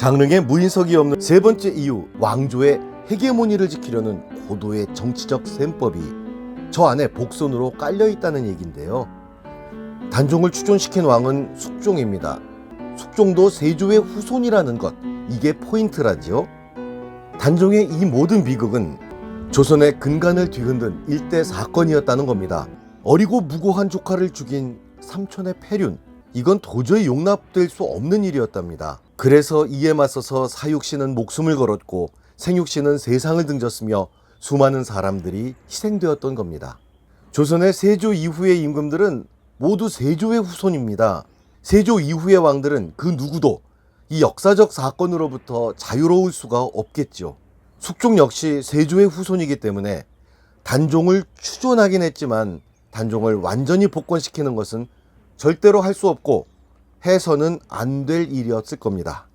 장릉에 무인석이 없는 세 번째 이유 왕조의 헤게모니를 지키려는 고도의 정치적 셈법이 저 안에 복선으로 깔려 있다는 얘기인데요. 단종을 추존시킨 왕은 숙종입니다. 숙종도 세조의 후손이라는 것 이게 포인트라지요. 단종의 이 모든 비극은 조선의 근간을 뒤흔든 일대 사건이었다는 겁니다. 어리고 무고한 조카를 죽인 삼촌의 폐륜 이건 도저히 용납될 수 없는 일이었답니다. 그래서 이에 맞서서 사육씨는 목숨을 걸었고 생육씨는 세상을 등졌으며 수많은 사람들이 희생되었던 겁니다. 조선의 세조 이후의 임금들은 모두 세조의 후손입니다. 세조 이후의 왕들은 그 누구도 이 역사적 사건으로부터 자유로울 수가 없겠죠. 숙종 역시 세조의 후손이기 때문에 단종을 추존하긴 했지만 단종을 완전히 복권시키는 것은 절대로 할 수 없고 해서는 안 될 일이었을 겁니다.